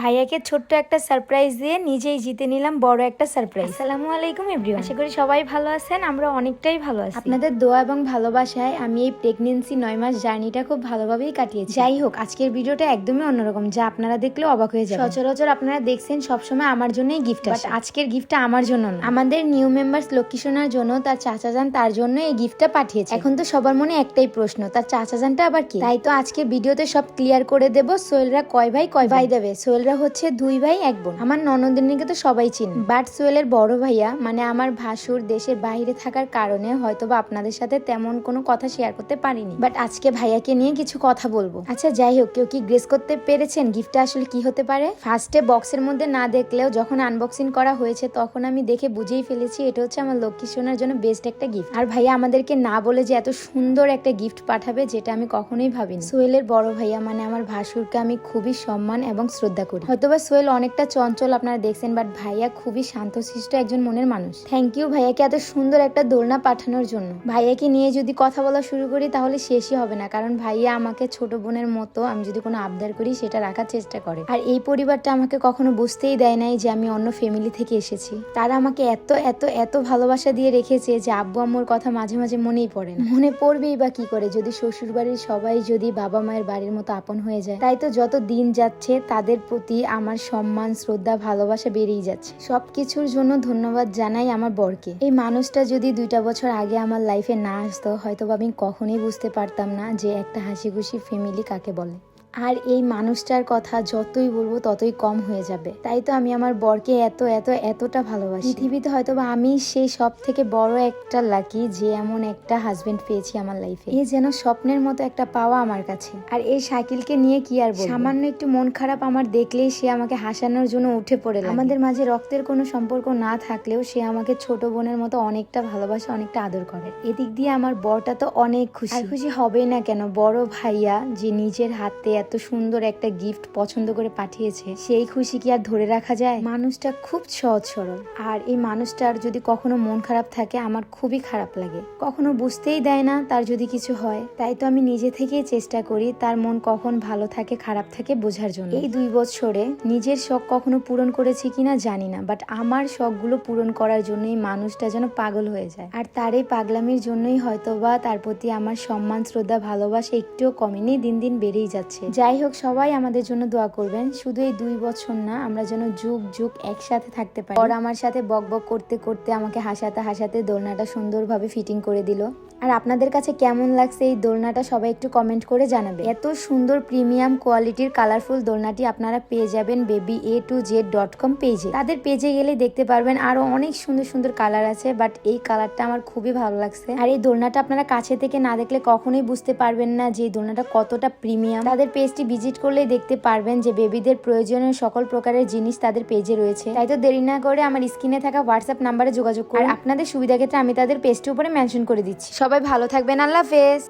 ভাইয়াকে ছোট্ট একটা সারপ্রাইজ দিয়ে নিজেই জিতে নিলাম বড় একটা সারপ্রাইজ আসসালামু আলাইকুম এভরিওয়ান আশা করি সবাই ভালো আছেন আমরা অনেকটাই ভালো আছি। আপনাদের দোয়া এবং ভালোবাসায় আমি এই প্রেগনেন্সি নয় মাস জার্নিটা খুব ভালোভাবেই কাটিয়েছি। যাই হোক আজকের ভিডিওটা একদমই অন্যরকম যা আপনারা দেখলেও অবাক হয়ে যাবে সচরাচর আপনারা দেখছেন সবসময় আমার জন্যই গিফট বাট আজকের গিফটটা আমার জন্য না। আমাদের নিউ মেম্বার্স লক্ষ্মী সোনার জন্য তার চাচা যান তার জন্য এই গিফটটা পাঠিয়েছে। এখন তো সবার মনে একটাই প্রশ্ন তার চাচা যানটা আবার কি? তাই তো আজকের ভিডিওতে সব ক্লিয়ার করে দেব। সোহেলরা কয় ভাই কয় ভাই দেবে সোহেলরা হচ্ছে দুই ভাই, এক বোন। আমার ননদিনীকে তো সবাই চিনে। বাট সোহেলের বড় ভাইয়া মানে আমার ভাসুর দেশের বাইরে থাকার কারণে হয়তোবা আপনাদের সাথে তেমন কোনো কথা শেয়ার করতে পারিনি। বাট আজকে ভাইয়াকে নিয়ে কিছু কথা বলব। আচ্ছা যাই হোক, কেউ কি গ্রেস করতে পেরেছেন? গিফটটা আসলে কি হতে পারে? ফার্স্টে বক্সের মধ্যে না দেখলেও যখন আনবক্সিং করা হয়েছে, তখন আমি দেখে বুঝেই ফেলেছি, এটা হচ্ছে আমার লক্ষ্মী সোনার জন্য বেস্ট একটা গিফট আর ভাইয়া আমাদেরকে না বলে যে এত সুন্দর একটা গিফট পাঠাবে, যেটা আমি কখনোই ভাবিনি। সোহেলের বড় ভাইয়া মানে আমার ভাসুরকে আমি খুবই সম্মান এবং শ্রদ্ধা করি। হয়তোবা সোহেল অনেকটা চঞ্চল আপনারা দেখছেন বাট ভাইয়া খুবই শান্তশিষ্ট একজন মনের মানুষ। থ্যাংক ইউ ভাইয়াকে এত সুন্দর একটা দোলনা পাঠানোর জন্য। ভাইয়াকে নিয়ে যদি কথা বলা শুরু করি তাহলে শেষই হবে না, কারণ ভাইয়া আমাকে ছোট বোনের মতো, আমি যদি কোনো আবদার করি সেটা রাখার চেষ্টা করে। আর এই পরিবারটা আমাকে কখনো বুঝতেই দেয় নাই যে আমি অন্য ফ্যামিলি থেকে এসেছি। তারা আমাকে এত এত এত ভালোবাসা দিয়ে রেখেছে যে আব্বু আম্মুর কথা মাঝে মাঝে মনেই পড়ে না। মনে পড়বেই বা কি করে, যদি শ্বশুর বাড়ির সবাই যদি বাবা মায়ের বাড়ির মতো আপন হয়ে যায়, তাই তো যত দিন যাচ্ছে তাদের প্রতি আমার সম্মান, শ্রদ্ধা, ভালোবাসা বেড়েই যাচ্ছে। সব কিছুর জন্য ধন্যবাদ জানাই আমার বরকে। এই মানুষটা যদি দুইটা বছর আগে আমার লাইফে না আসতো হয়তো আমি কখনোই বুঝতে পারতাম না যে একটা হাসি খুশি ফ্যামিলি কাকে বলে। আর এই মানুষটার কথা যতই বলব ততই কম হয়ে যাবে। তাই তো আমি আমার বরকে এত এত, এতটা ভালোবাসি। পৃথিবীতে হয়তো বা আমি সেই সব থেকে বড় একটা লাকি যে এমন একটা হাজবেন্ড পেয়েছি আমার লাইফে এই যেন স্বপ্নের মতো একটা পাওয়া আমার কাছে। আর এই সাইকেলকে নিয়ে কি আর সামান্য একটু মন খারাপ আমার দেখলেই সে আমাকে হাসানোর জন্য উঠে পড়ে আমাদের মাঝে রক্তের কোনো সম্পর্ক না থাকলেও সে আমাকে ছোট বোনের মতো অনেকটা ভালোবাসে, অনেকটা আদর করে। এদিক দিয়ে আমার বরটা তো অনেক খুশি। খুশি হবেই না কেন? বড় ভাইয়া যে নিজের হাতে এত সুন্দর একটা গিফট পছন্দ করে পাঠিয়েছে, সেই খুশি কি আর ধরে রাখা যায়? মানুষটা খুব সহজ সরল। আর এই মানুষটার যদি কখনো মন খারাপ থাকে, আমার খুবই খারাপ লাগে। কখনো বুঝতেই দেয় না তার যদি কিছু হয়। তাই তো আমি নিজে থেকেই চেষ্টা করি তার মন কখন ভালো থাকে, খারাপ থাকে বোঝার জন্য। এই দুই বছরে নিজের শখ কখনো পূরণ করেছি কিনা জানি না বাট আমার শখগুলো পূরণ করার জন্য এই মানুষটা যেন পাগল হয়ে যায়। আর তার এই পাগলামির জন্যই হয়তোবা তার প্রতি আমার সম্মান, শ্রদ্ধা, ভালোবাসা একটুও কমেনি, দিন দিন বেড়েই যাচ্ছে। যাই হোক, সবাই আমাদের জন্য দোয়া করবেন। শুধু এই দুই বছর না, আমরা যেন যুগ যুগ একসাথে থাকতে পারি। ওর আমার সাথে বক বক করতে করতে আমাকে হাসাতে হাসাতে দোলনাটা সুন্দরভাবে ফিটিং করে দিল। আর আপনাদের কাছে কেমন লাগছে এই দোলনাটা, সবাই একটু কমেন্ট করে জানাবে এত সুন্দর প্রিমিয়াম কোয়ালিটির কালারফুল দোলনাটি আপনারা পেয়ে যাবেন baby A to Z dot com পেজে তাদের পেজে গেলে দেখতে পারবেন আরও অনেক সুন্দর সুন্দর কালার আছে বাট এই কালারটা আমার খুবই ভালো লাগছে। আর এই দোলনাটা আপনারা কাছে থেকে না দেখলে কখনোই বুঝতে পারবেন না যে এই দোলনাটা কতটা প্রিমিয়াম তাদের পেজটি ভিজিট করলেই দেখতে পারবেন যে বেবিদের প্রয়োজনীয় সকল প্রকারের জিনিস তাদের পেজে রয়েছে। তাই তো দেরি না করে আমার স্ক্রিনে থাকা হোয়াটসঅ্যাপ নাম্বারে যোগাযোগ করে আপনাদের সুবিধা ক্ষেত্রে আমি তাদের পেজটির উপরে মেনশন করে দিচ্ছি। সবাই ভালো থাকবেন। আল্লাহ হাফেজ।